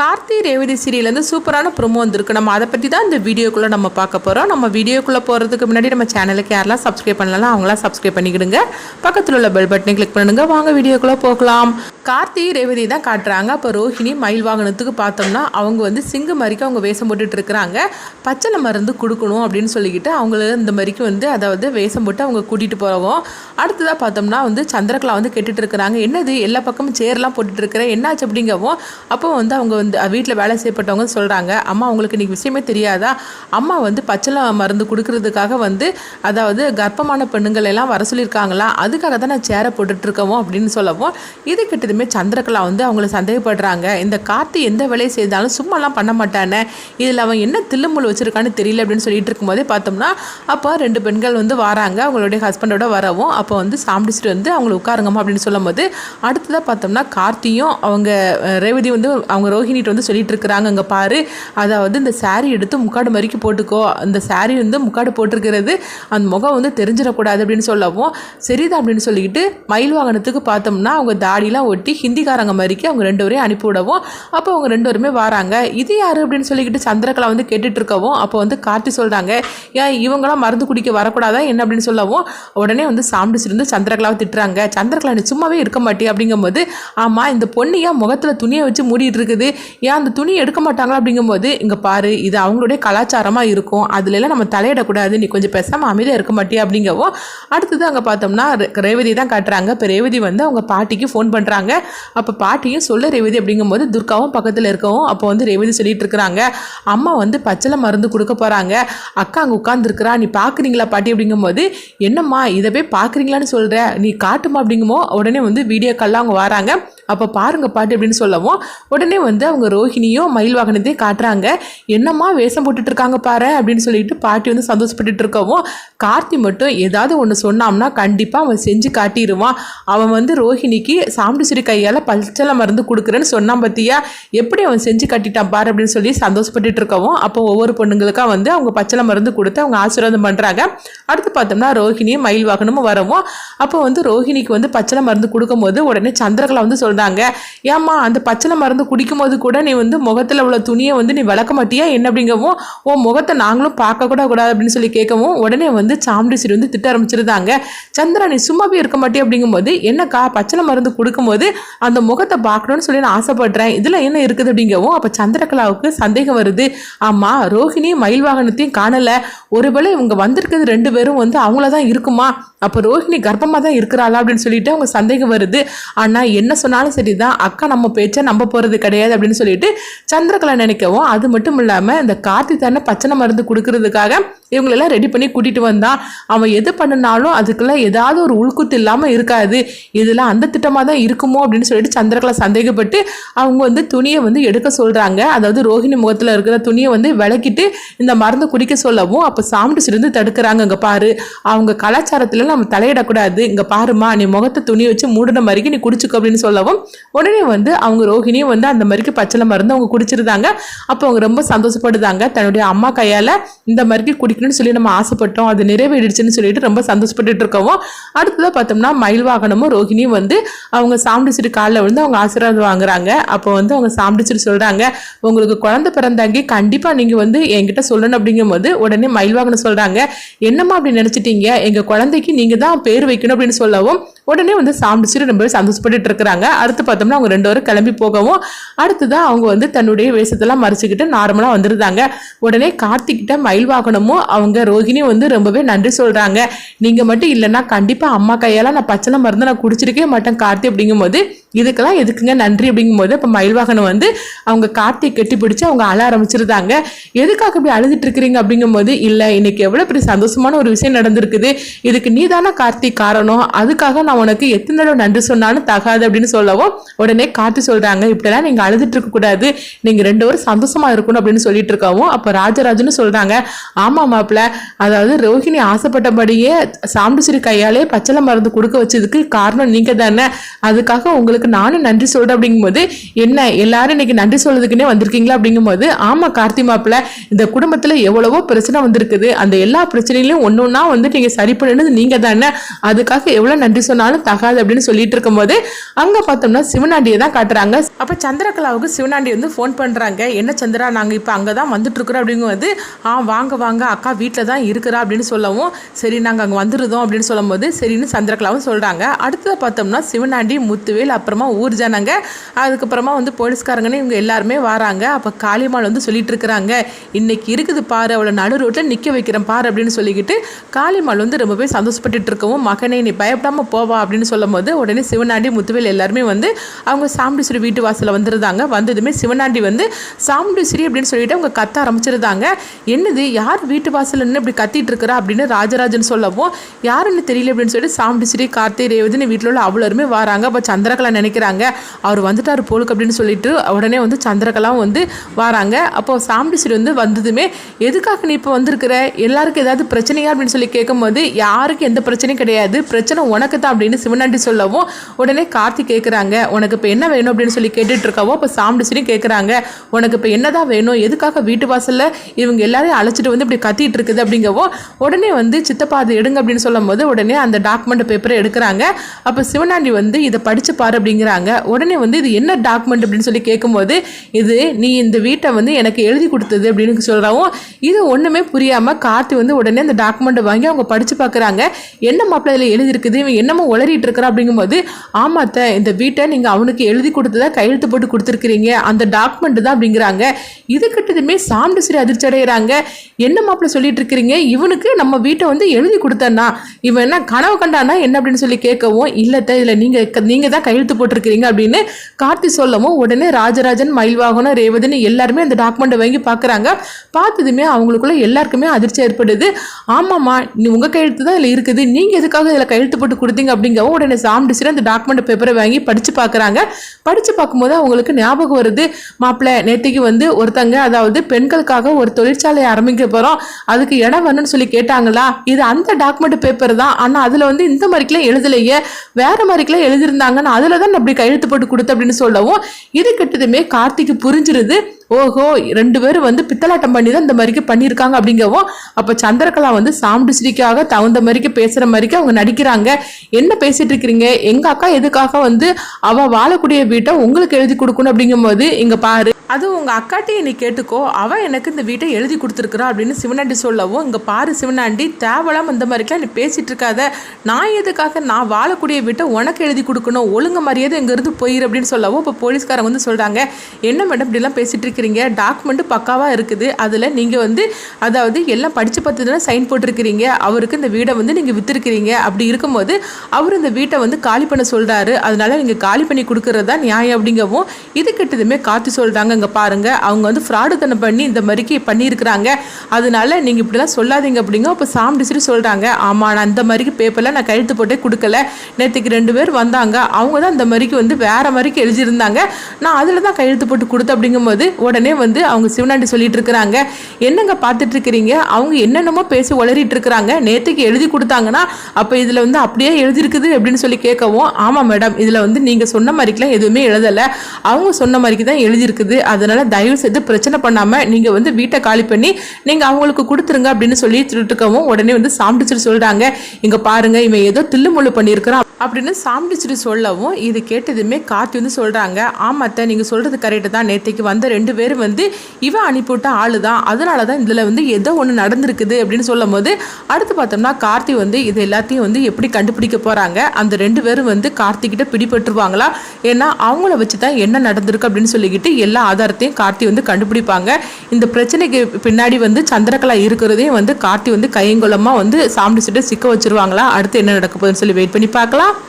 கார்த்தி ரேவதி சீரியல்லேருந்து சூப்பரான ப்ரோமோ வந்திருக்கு. நம்ம அதை பற்றி தான் இந்த வீடியோக்குள்ளே நம்ம பார்க்க போகிறோம் நம்ம வீடியோக்குள்ளே போகிறதுக்கு முன்னாடி நம்ம சேனலுக்கு யாரெல்லாம் சப்ஸ்கிரைப் பண்ணலாம் அவங்களாம் சப்ஸ்கிரைப் பண்ணிக்கிடுங்க. பக்கத்தில் உள்ள பெல் பட்டனை கிளிக் பண்ணுங்க. வாங்க வீடியோக்குள்ளே போகலாம். கார்த்தி ரேவதி தான் காட்டுறாங்க. அப்போ ரோஹிணி மயில் வாகனத்துக்கு பார்த்தோம்னா அவங்க வந்து சிங்கு மாதிரிக்கு அவங்க வேஷம் போட்டுட்டு இருக்கிறாங்க. பச்சனை மருந்து கொடுக்கணும் அப்படின்னு சொல்லிக்கிட்டு அவங்கள இந்த மாதிரிக்கு வந்து அதாவது வேஷம் போட்டு அவங்க கூட்டிகிட்டு போகிறோம் அடுத்ததாக பார்த்தோம்னா வந்து சந்திரகலா வந்து கேட்டுட்டு இருக்கிறாங்க. என்னது? எல்லா பக்கமும் சேர்லாம் போட்டுட்டு இருக்கிறேன் என்னாச்சு அப்படிங்கவும் அப்போ வந்து அவங்க வந்து வீட்டில் வேலை செய்யப்பட்டவங்க சொல்கிறாங்க அம்மா உங்களுக்கு இன்றைக்கி விஷயமே தெரியாதா? அம்மா வந்து பச்சளை மருந்து கொடுக்கறதுக்காக வந்து அதாவது கர்ப்பமான பெண்ணுங்கள் எல்லாம் வர சொல்லியிருக்காங்களா? அதுக்காக தான் நான் சேரை போட்டுட்ருக்கவோ அப்படின்னு சொல்லவும் இது கிட்டதுமே சந்திரகலா வந்து அவங்கள சந்தேகப்படுறாங்க. இந்த கார்த்தி எந்த வேலையை செய்தாலும் சும்மாலாம் பண்ண மாட்டானே? இதில் அவன் என்ன தில்லுமுள் வச்சிருக்கான்னு தெரியல அப்படின்னு சொல்லிட்டு இருக்கும்போதே பார்த்தோம்னா அப்போ ரெண்டு பெண்கள் வந்து வராங்க அவங்களுடைய ஹஸ்பண்டோட வரவும் அப்போ வந்து சாம்பிடிச்சிட்டு வந்து அவங்கள உட்காருங்கம்மா அப்படின்னு சொல்லும்போது அடுத்ததாக பார்த்தோம்னா கார்த்தியும் அவங்க ரேவதி வந்து அவங்க பண்ணிட்டு வந்து சொல்லிட்டு இருக்கிறாங்க அங்கே பாரு அதாவது இந்த saree எடுத்து முக்காடு மறுக்கி போட்டுக்கோ. அந்த saree வந்து முக்காடு போட்டிருக்கிறது. அந்த முகம் வந்து தெரிஞ்சிடக்கூடாது அப்படின்னு சொல்லவும். சரிதான் அப்படின்னு சொல்லிக்கிட்டு மயில் வாகனத்துக்கு பார்த்தோம்னா அவங்க தாடிலாம் ஒட்டி ஹிந்திக்காரங்க மாதிரிக்கு அவங்க ரெண்டு பேரையும் அனுப்பி விடவும். அப்போ அவங்க ரெண்டு பேருமே வராங்க. இது யாரு அப்படின்னு சொல்லிக்கிட்டு சந்திரகலா வந்து கேட்டுட்டு இருக்கவும் அப்போ வந்து கார்த்தி சொல்கிறாங்க ஏன் இவங்களாம் மருந்து குடிக்க வரக்கூடாதா? என்ன? அப்படின்னு சொல்லவும் உடனே வந்து சாம்பிடிச்சிருந்து சந்திரகலாவை திட்டுறாங்க. சந்திரகலா நீ சும்மாவே இருக்க மாட்டே அப்படிங்கும்போது ஆமாம் இந்த பொண்ணு ஏன் முகத்தில் துணியை வச்சு மூடிட்டு இருக்குது? ஏன் அந்த துணி எடுக்க மாட்டாங்களா அப்படிங்கும்போது இங்கே பாரு இது அவங்களுடைய கலாச்சாரமாக இருக்கும். அதுலலாம் நம்ம தலையிடக்கூடாது. நீ கொஞ்சம் பேசாமல் அமைதியாக இருக்க மாட்டியா? அப்படிங்கவும் அடுத்தது அங்கே பார்த்தோம்னா ரேவதி தான் காட்டுறாங்க. இப்போ ரேவதி வந்து அவங்க பாட்டிக்கு ஃபோன் பண்ணுறாங்க அப்போ பாட்டியும் சொல்ல ரேவதி அப்படிங்கும்போது துர்காவும் பக்கத்தில் இருக்கவும் அப்போ வந்து ரேவதி சொல்லிட்டு இருக்கிறாங்க. அம்மா வந்து பச்சளை மருந்து கொடுக்க போகிறாங்க அக்கா அங்கே உட்காந்துருக்குறா நீ பார்க்குறீங்களா பாட்டி? அப்படிங்கும்போது என்னம்மா இதை போய் பார்க்குறீங்களான்னு சொல்கிற நீ காட்டுமா? அப்படிங்குமோ உடனே வந்து வீடியோ கால்லாம் அவங்க வராங்க. அப்போ பாருங்க பாட்டி அப்படின்னு சொல்லவும் உடனே வந்து அவங்க ரோஹிணியும் மயில் வாகனத்தையும் காட்டுறாங்க. என்னம்மா வேஷம் போட்டுட்டு இருக்காங்க பாரு அப்படின்னு சொல்லிட்டு பாட்டி வந்து சந்தோஷப்பட்டுட்டு இருக்கவும் கார்த்தி மட்டும் ஏதாவது ஒன்று சொன்னாம்னா கண்டிப்பாக அவன் செஞ்சு காட்டிடுவான் அவன் வந்து ரோஹிணிக்கு சாம்பிடிச்சிரி கையால் பச்சளை மருந்து கொடுக்குறேன்னு சொன்னான் பார்த்தியா எப்படி அவன் செஞ்சு கட்டிட்டான் பாரு அப்படின்னு சொல்லி சந்தோஷப்பட்டுட்டு இருக்கவும் அப்போ ஒவ்வொரு பொண்ணுங்களுக்காக வந்து அவங்க பச்சளை மருந்து கொடுத்து அவங்க ஆசீர்வாதம் பண்ணுறாங்க அடுத்து பார்த்தோம்னா ரோஹிணியும் மயில் வாகனமும் வரவும் அப்போ வந்து ரோஹிணிக்கு வந்து பச்சளை மருந்து கொடுக்கும்போது உடனே சந்திரகலா வந்து சொல்கிறாங்க ஏம்மா அந்த பச்சளை மருந்து குடிக்கும்போது கூட நீ வந்து முகத்தில் உள்ள துணியை வந்து நீ விளக்க மாட்டியா? என்ன அப்படிங்கவும் உன் முகத்தை நாங்களும் பார்க்கக்கூட கூடாது அப்படின்னு சொல்லி கேட்கவும் உடனே வந்து சாமுண்டிசிரி வந்து திட்ட ஆரம்பிச்சிருந்தாங்க. சந்திரா நீ சும்மாவே இருக்க மாட்டே அப்படிங்கும்போது என்னக்கா பச்சளை மருந்து கொடுக்கும்போது அந்த முகத்தை பார்க்கணும்னு சொல்லி நான் ஆசைப்படுறேன். இதில் என்ன இருக்குது? அப்படிங்கவும் அப்போ சந்திரகலாவுக்கு சந்தேகம் வருது. ஆமாம் ரோஹிணி மயில் வாகனத்தையும் காணலை. ஒருவேளை இவங்க வந்திருக்கிறது ரெண்டு பேரும் வந்து அவங்கள தான் இருக்குமா? அப்போ ரோஹிணி கர்ப்பமாக தான் இருக்கிறாளா? அப்படின்னு சொல்லிட்டு அவங்க சந்தேகம் வருது. ஆனால் என்ன சொன்னாலும் சரிதான். அக்கா நம்ம பேச்சை நம்ப போகிறது கிடையாது அப்படின்னு சொல்லிட்டு சந்திரகலா நினைக்கவும் அது மட்டும் இல்லாமல் இந்த கார்த்தி தானே பச்சனை மருந்து கொடுக்கறதுக்காக இவங்களெல்லாம் ரெடி பண்ணி கூட்டிகிட்டு வந்தான் அவன் எது பண்ணினாலும் அதுக்கெல்லாம் ஏதாவது ஒரு உள்குத்து இல்லாமல் இருக்காது. இதெல்லாம் அந்த திட்டமாக தான் இருக்குமோ அப்படின்னு சொல்லிட்டு சந்திரகலா சந்தேகப்பட்டு அவங்க வந்து துணியை வந்து எடுக்க சொல்கிறாங்க அதாவது ரோஹிணி முகத்தில் இருக்கிற துணியை வந்து விளக்கிட்டு இந்த மருந்து குடிக்க சொல்லவும் அப்போ சாப்பிட்டு இருந்து தடுக்கிறாங்க. இங்கே பாரு அவங்க கலாச்சாரத்தில் நம்ம தலையிடக்கூடாது. இங்கே பாருமா நீ முகத்தை துணி வச்சு மூடின மாதிரிக்கு நீ குடிச்சுக்கோ அப்படின்னு சொல்லவும் உடனே வந்து அவங்க ரோஹிணியும் வந்து அந்த மாதிரிக்கு பச்சளை மருந்து அவங்க குடிச்சிருந்தாங்க. அப்போ அவங்க ரொம்ப சந்தோஷப்படுதாங்க. தன்னுடைய அம்மா கையால் இந்த மருந்து குடிக்கணும்னு சொல்லி நம்ம ஆசைப்பட்டோம். அது நிறைவேறிடுச்சுன்னு சொல்லிட்டு ரொம்ப சந்தோஷப்பட்டுட்டு இருக்கவும். அடுத்ததாக பார்த்தோம்னா மயில் வாகனமும் ரோஹிணியும் வந்து அவங்க சாம்பிடிச்சிட்டு காலில் விழுந்து அவங்க ஆசீர்வாதம் வாங்குறாங்க. அப்போ வந்து அவங்க சாம்பிடிச்சிட்டு சொல்கிறாங்க உங்களுக்கு குழந்தை பிறந்தாங்க கண்டிப்பாக நீங்கள் வந்து என்கிட்ட சொல்லணும். அப்படிங்கும்போது உடனே மயில் வாகனம் சொல்கிறாங்க என்னம்மா அப்படி நினச்சிட்டீங்க? எங்கள் குழந்தைக்கு நீங்கள் தான் பேர் வைக்கணும். அப்படின்னு சொல்லவும் உடனே வந்து சாம்பிடிச்சிட்டு ரொம்ப சந்தோஷப்பட்டுட்டு இருக்கிறாங்க. அடுத்து பார்த்தோம்னா அவங்க ரெண்டு பேரும் கிளம்பி போகவும் அடுத்ததான் அவங்க வந்து தன்னுடைய வேஷத்தெல்லாம் மறைச்சிக்கிட்டு நார்மலாக வந்துருந்தாங்க. உடனே கார்த்திக்கிட்ட மயில் வாகனமும் அவங்க ரோஹிணி வந்து ரொம்பவே நன்றி சொல்கிறாங்க நீங்கள் மட்டும் இல்லைன்னா கண்டிப்பாக அம்மா கையால் நான் பச்சனை மருந்து நான் குடிச்சிருக்கவே மாட்டேன் கார்த்தி அப்படிங்கும்போது. இதுக்கெல்லாம் எதுக்குங்க நன்றி அப்படிங்கும்போது இப்போ மயில் வாகனம் வந்து அவங்க கார்த்தியை கட்டி பிடிச்சி அவங்க அழ ஆரம்பிச்சிருந்தாங்க. எதுக்காக இப்படி அழுதுட்டு இருக்கிறீங்க அப்படிங்கும்போது இல்லை இன்னைக்கு எவ்வளோ பெரிய சந்தோஷமான ஒரு விஷயம் நடந்திருக்குது. இதுக்கு நீ தானே கார்த்திக் காரணம். அதுக்காக நான் உனக்கு எத்தனை தடவை நன்றி சொன்னாலும் தகாது அப்படின்னு சொல்லவும் உடனே கார்த்தி சொல்கிறாங்க இப்படிலாம் நீங்கள் அழுதுட்டு இருக்க நீங்கள் ரெண்டு பேரும் சந்தோஷமாக இருக்கணும் அப்படின்னு சொல்லிட்டு இருக்காவும் அப்போ ராஜராஜன்னு சொல்கிறாங்க ஆமாம் மாப்பிள்ள. அதாவது ரோஹிணி ஆசைப்பட்டபடியே சாமுண்டீஸ்வரி கையாலே பச்சளை மருந்து கொடுக்க வச்சதுக்கு காரணம் நீங்கள் தானே. அதுக்காக உங்களுக்கு நானும் நன்றி சொல்கிறேன் அப்படிங்கும்போது என்ன எல்லாரும் இன்னைக்கு நன்றி சொல்றதுக்குன்னே வந்திருக்கீங்களா? அப்படிங்கும்போது ஆமாம் கார்த்தி மாப்பிள்ள. இந்த குடும்பத்தில் எவ்வளவோ பிரச்சனை வந்திருக்குது. அந்த எல்லா பிரச்சனைகளையும் ஒன்று ஒன்றா வந்து நீங்கள் சரி பண்ணினது நீங்கள் தானே. அதுக்காக எவ்வளோ நன்றி சொன்னாலும் தகாது அப்படின்னு சொல்லிட்டு இருக்கும்போது அங்கே பார்த்தோம்னா சிவனாண்டியை தான் காட்டுறாங்க. அப்போ சந்திரகலாவுக்கு சிவனாண்டி வந்து ஃபோன் பண்ணுறாங்க என்ன சந்திரா நாங்கள் இப்போ அங்கே தான் வந்துட்டுருக்குறோம் அப்படிங்கும்போது ஆ வாங்க வாங்க அக்கா வீட்டில் தான் இருக்கிறா அப்படின்னு சொல்லவும் சரி நாங்கள் அங்கே வந்துருதோம் அப்படின்னு சொல்லும்போது சரின்னு சந்திரகலாவும் சொல்கிறாங்க அடுத்தது பார்த்தோம்னா சிவனாண்டி முத்துவேல் அப்புறமா ஊர் ஜனங்க அதுக்கப்புறமா வந்து போலீஸ்காரங்கன்னு இவங்க எல்லாருமே வராங்க. அப்போ காளிமால் வந்து சொல்லிட்டு இருக்கிறாங்க இன்னைக்கு இருக்குது பாரு அவளை நடு ரோட்டில் நிற்க வைக்கிறேன் பாரு அப்படின்னு சொல்லிக்கிட்டு காளிமால் வந்து ரொம்பவே சந்தோஷப்பட்டு இருக்கவும் மகனே நீ பயப்படாமல் போவா அப்படின்னு சொல்லும்போது உடனே சிவனாண்டி முத்துவேல் எல்லாருமே வந்து அவங்க சாமுண்டீஸ்வரி வீட்டு வாசலில் வந்துருந்தாங்க. வந்ததுமே சிவனாண்டி வந்து சாமுண்டீஸ்வரி அப்படின்னு சொல்லிட்டு அவங்க கத்த ஆரம்பிச்சிருந்தாங்க. என்னது யார் வீட்டு வாசல் நின்று இப்படி கத்திட்டு இருக்கிறா அப்படின்னு ராஜராஜன் சொல்லவும் யாருன்னு தெரியல அப்படின்னு சொல்லிட்டு சாமுண்டீஸ்வரி கார்த்தி ரேவதினு வீட்டில் உள்ள அவ்வளோருமே வராங்க. அப்போ சந்திரகலா நினைக்கிறாங்க அவர் வந்துட்டார் போலுக்கு அப்படின்னு சொல்லிட்டு உடனே வந்து சந்திரகலாவும் வந்து வராங்க. அப்போ சாமுண்டீஸ்வரி வந்து வந்ததுமே எதுக்காக நீ இப்போ வந்திருக்கிற? எல்லாருக்கும் ஏதாவது பிரச்சனையா? அப்படின்னு சொல்லி கேட்கும்போது யாருக்கும் எந்த பிரச்சனையும் கிடையாது. பிரச்சனை உனக்கு தான் அப்படின்னு சிவனாண்டி சொல்லவும் உடனே கார்த்தி கேட்குறாங்க உனக்கு இப்போ என்ன வேணும்? அப்படின்னு சொல்லி கேட்டுட்டு இருக்கவோ இப்போ சாம்பிடுச்சுன்னு கேட்குறாங்க உனக்கு இப்போ என்னதான் வேணும்? எதுக்காக வீட்டு வாசலில் இவங்க எல்லாரையும் அழைச்சிட்டு வந்து இப்படி கத்திட்டு இருக்குது அப்படிங்கவோ உடனே வந்து சித்தப்பா அது எடுங்க அப்படின்னு சொல்லும்போது உடனே அந்த டாக்குமெண்ட் பேப்பரை எடுக்கிறாங்க. அப்போ சிவனாண்டி வந்து இதை படிச்சு பாரு அப்படிங்கிறாங்க. உடனே வந்து இது என்ன டாக்குமெண்ட் அப்படின்னு சொல்லி கேட்கும்போது இது நீ இந்த வீட்டை வந்து எனக்கு எழுதி கொடுத்தது அப்படின்னு சொல்கிறவும் இது ஒன்றுமே புரியாமல் கார்த்தி வந்து உடனே அந்த டாக்குமெண்ட்டை வாங்கி அவங்க படித்து பார்க்குறாங்க என்ன மாப்பிள்ள இதில் எழுதியிருக்குது? இவன் என்னமோ உளறிட்டு இருக்கிறா அப்படிங்கும்போது ஆமாத்த இந்த வீட்டை நீங்கள் அவனுக்கு எழுதி கொடுத்ததா கையெழுத்து போட்டு கொடுத்துருக்கு கொடுத்துருக்கிறீங்க அந்த டாக்குமெண்ட் தான் அப்படிங்கிறாங்க. இது கிட்டதுமே சாமுண்டீஸ்வரி அதிர்ச்சி அடைகிறாங்க என்ன மாப்பிள்ள சொல்லிட்டு இருக்கிறீங்க? இவனுக்கு நம்ம வீட்டை வந்து எழுதி கொடுத்தனா இவன் என்ன கனவு கண்டானா என்ன அப்படின்னு சொல்லி கேட்கவும் இல்லத்த இதில் நீங்கள் நீங்கள் தான் கையெழுத்து போட்டிருக்கிறீங்க அப்படின்னு கார்த்தி சொல்லவும் உடனே ராஜராஜன் மயில்வாகனம் ரேவதின்னு எல்லாருமே அந்த டாக்குமெண்ட்டை வாங்கி பார்க்குறாங்க. பார்த்ததுமே அவங்களுக்குள்ள எல்லாருக்குமே அதிர்ச்சி ஏற்படுது. ஆமாம்மா நீ உங்கள் கையெழுத்து தான் இதில் இருக்குது. நீங்கள் எதுக்காக இதில் கையெழுத்து போட்டு கொடுத்தீங்க அப்படிங்கவும் உடனே சாமுண்டீஸ்வரி அந்த டாக்குமெண்ட் பேப்பரை வாங்கி படித்து பார்க்குறாங்க. படித்து பார்க்கும்போது அவங்களுக்கு ஞாபகம் வருது. மாப்பிள்ளை நேற்றுக்கு வந்து ஒருத்தங்க அதாவது பெண்களுக்காக ஒரு தொழிற்சாலை ஆரம்பிக்க போகிறோம் அதுக்கு இடம் வேணும்னு சொல்லி கேட்டாங்களா? இது அந்த டாக்குமெண்ட் பேப்பர் தான். ஆனால் அதில் வந்து இந்த மாதிரிக்கெல்லாம் எழுதலையே. வேற மாதிரிக்கெல்லாம் எழுதியிருந்தாங்கன்னு அதில் தான் அப்படி கையெழுத்து போட்டு கொடுத்து அப்படின்னு சொல்லவும் இது கிட்டதுமே கார்த்திக்கு புரிஞ்சிருது. ஓஹோ ரெண்டு பேரும் வந்து பித்தலாட்டம் பண்ணி தான் இந்த மாதிரிக்கு பண்ணியிருக்காங்க அப்படிங்கவும் அப்போ சந்திரகலா வந்து சாமுண்டிஸ்ரீக்காக தகுந்த மாதிரிக்கு பேசுகிற மாதிரிக்கு அவங்க நடிக்கிறாங்க. என்ன பேசிட்டு இருக்கிறீங்க? எங்கள் அக்கா எதுக்காக வந்து அவள் வாழக்கூடிய வீட்டை உங்களுக்கு எழுதி கொடுக்கணும் அப்படிங்கும்போது இங்கே பாரு. அதுவும் உங்கள் அக்காட்டையும் நீ கேட்டுக்கோ அவள் எனக்கு இந்த வீட்டை எழுதி கொடுத்துருக்குறா அப்படின்னு சிவனாண்டி சொல்லவும் இங்கே பாரு சிவனாண்டி தேவலாம் இந்த மாதிரிக்கெல்லாம் நீ பேசிட்டு இருக்காத. நான் எதுக்காக நான் வாழக்கூடிய வீட்டை உனக்கு எழுதி கொடுக்கணும்? ஒழுங்கு மரியாதை இங்கேருந்து போயிரு அப்படின்னு சொல்லவும் இப்போ போலீஸ்காரங்க வந்து சொல்கிறாங்க என்ன மேடம் இப்படிலாம் பேசிட்டு இருக்கிறீங்க டாக்குமெண்ட் பக்காவாக இருக்குது. அதில் நீங்கள் வந்து அதாவது எல்லாம் படித்து பார்த்து தானே சைன் போட்டிருக்கிறீங்க. அவருக்கு இந்த வீடை வந்து நீங்கள் விற்றுருக்கிறீங்க அப்படி இருக்கும்போது அவர் இந்த வீட்டை வந்து காலி பண்ண சொல்கிறாரு அதனால நீங்கள் காலி பண்ணி கொடுக்குறது தான் நியாயம் அப்படிங்கவும் இது கிட்டதுமே காத்து சொல்கிறாங்க இங்கே பாருங்கள் அவங்க வந்து ஃப்ராடுத்தனம் பண்ணி இந்த மாதிரிக்கு பண்ணியிருக்கிறாங்க. அதனால நீங்கள் இப்படிலாம் சொல்லாதீங்க அப்படிங்க இப்போ சாம் டிஸ்ட்ரி சொல்கிறாங்க ஆமாம் நான் இந்த மாதிரிக்கு பேப்பரில் நான் கழுத்து போட்டே கொடுக்கல. நேற்றுக்கு ரெண்டு பேர் வந்தாங்க. அவங்க தான் இந்த மாதிரிக்கு வந்து வேறு மாதிரிக்கு எழுதியிருந்தாங்க. நான் அதில் தான் கையெழுத்து போட்டு கொடுத்தேன் அப்படிங்கும்போது உடனே வந்து அவங்க சிவனாண்டி சொல்லிட்டு இருக்கிறாங்க. என்னங்க பார்த்துட்டு இருக்கிறீங்க? அவங்க என்னென்னமோ பேசி உளறிட்டு இருக்கிறாங்க. நேற்றுக்கு எழுதி கொடுத்தாங்கன்னா அப்போ இதில் வந்து அப்படியே எழுதியிருக்குது அப்படின்னு சொல்லி கேட்கவும் ஆமாம் மேடம் இதில் வந்து நீங்கள் சொன்ன மாதிரிக்கெலாம் எதுவுமே எழுதலை. அவங்க சொன்ன மாதிரிக்கு தான் எழுதியிருக்குது. அதனால தயவு செய்து பிரச்சனை பண்ணாமல் நீங்கள் வந்து வீட்டை காலி பண்ணி நீங்கள் அவங்களுக்கு கொடுத்துருங்க அப்படின்னு சொல்லி இருக்கவும் உடனே வந்து சாப்பிட்டுச்சு சொல்கிறாங்க இங்கே பாருங்க இவன் ஏதோ தில்லுமுள்ளு பண்ணியிருக்கிறான். அப்படின்னு சாம்பிடிச்சிட்டு சொல்லவும் இது கேட்டதுமே கார்த்தி வந்து சொல்கிறாங்க ஆமாத்த நீங்கள் சொல்கிறது கரெக்டு தான். நேற்றுக்கு வந்த ரெண்டு பேரும் வந்து இவன் அனுப்பிவிட்ட ஆளு தான் அதனால தான் இதில் வந்து ஏதோ ஒன்று நடந்திருக்குது அப்படின்னு சொல்லும் போது அடுத்து பார்த்தோம்னா கார்த்தி வந்து இது எல்லாத்தையும் வந்து எப்படி கண்டுபிடிக்க போகிறாங்க அந்த ரெண்டு பேரும் வந்து கார்த்திகிட்ட பிடிபட்டுருவாங்களா? ஏன்னா அவங்கள வச்சு தான் என்ன நடந்திருக்கு அப்படின்னு சொல்லிக்கிட்டு எல்லா ஆதாரத்தையும் கார்த்தி வந்து கண்டுபிடிப்பாங்க. இந்த பிரச்சனைக்கு பின்னாடி வந்து சந்திரகலா இருக்கிறதையும் வந்து கார்த்தி வந்து கையங்குலமாக வந்து சாம்பிடிச்சிட்டு சிக்க வச்சுருவாங்களா? அடுத்து என்ன நடக்க போகுதுன்னு சொல்லி வெயிட் பண்ணி பார்க்கலாம்.